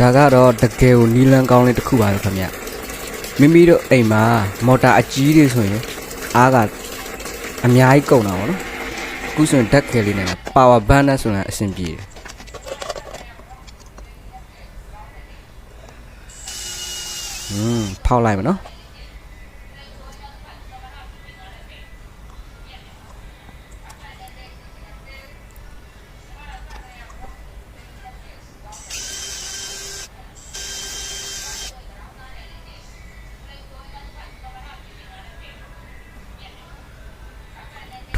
ဒါကတော့တကယ်ကိုနီလန်ကောင်းလေးတစ်ခုပါပဲခင်ဗျမိမိတို့အိမ်မှာမော်တာအကြီးတွေဆိုရင်အားကအများကြီးကုန်တာပေါ့နော်အခုဆိုရင်ဓာတ်ကယ်လေးနဲ့ပါဝါဘန်နဲ့ဆိုရင်အဆင်ပြေတယ်อืมဖောက်လိုက်မနော်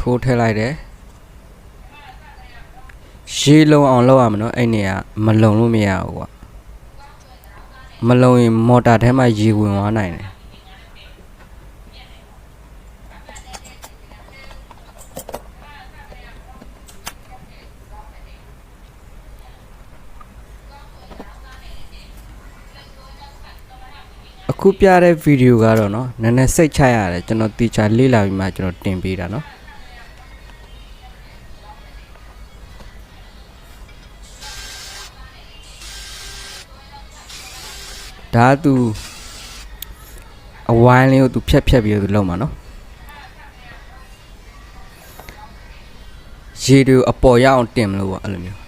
ထိုးထည့်လိုက်တယ်ရေလုံအောင်လုပ်ရမနော်အဲ့နေကမလုံလို့မရဘူးကွာမလုံရင်မော်တာထဲမှာရေဝင်သွားနိုင်တယ်အခုပြတဲ့ဗီဒီယိုကတော့เนาะနည်းနည်းစိတ်ချရတယ်ကျွန်တော်တီချာလေ့လာပြီးမှကျွန်တော်တင်ပေးတာเนาะ ဒါကသူအဝိုင်းလေးကိုသူဖြတ်ဖြတ်ပြီးတော့သူလုံးမှာနော်ရေတွေအပေါ်ရအောင်တင်မလို့ပေါ့အဲ့လိုမျိုး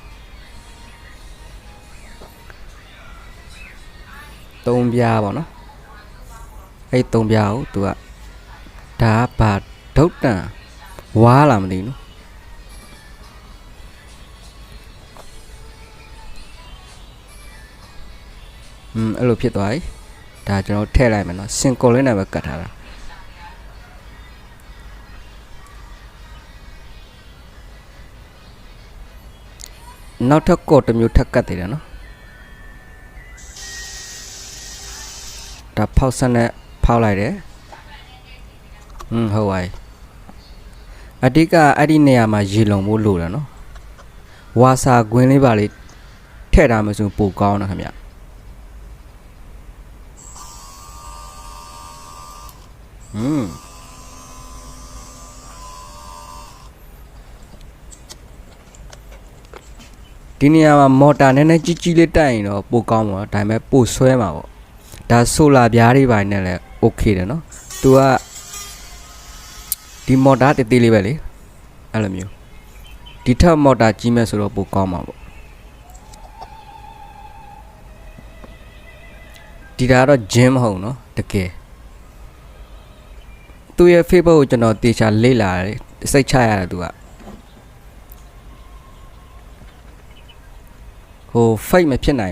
သုံးပြားပေါ့နော်အဲ့သုံးပြားကိုသူကဒါကဘာဒုတ်တန်ဝါလာမသိဘူးနော် อืมအဲ့လိုဖြစ်သွားပြီဒါကျွန်တော်ထည့်လိုက်မယ်နော်စင်ကိုလေးနဲ့ပဲကတ်ထားတာနောက်ထပ်ကော့တစ်မျိုးထပ်ကတ်သေးတယ်နော်ဒါဖောက်ဆက်နဲ့ဖောက်လိုက်တယ်อืมဟုတ်ပါပြီအဓိကအဲ့ဒီနေရာမှာရေလုံဖို့လိုတယ်နော်ဝါစာကွင်းလေးပါလေးထည့်ထားမှဆိုပိုကောင်းတယ်ခင်ဗျ อืมဒီနေရာမှာမော်တာနည်းနည်းကြီးကြီးလေးတက်ရင်တော့ပိုကောင်းပါတော့ဒါပေမဲ့ပိုဆွဲမှာပေါ့ဒါဆိုလာပြားတွေပိုင်းနဲ့လည်း okay တယ်နော်သူကဒီမော်တာတည်တည်လေးပဲလေအဲ့လိုမျိုးဒီထက်မော်တာကြီးမဲ့ဆိုတော့ပိုကောင်းမှာပေါ့ဒီဒါကတော့ gym မဟုတ်နော်တကယ် သူ့ရဲ့ Facebook ကိုကျွန်တော်တေချာလေ့လာတယ်စိတ်ချရတယ်သူကဟို fake မဖြစ်နိုင်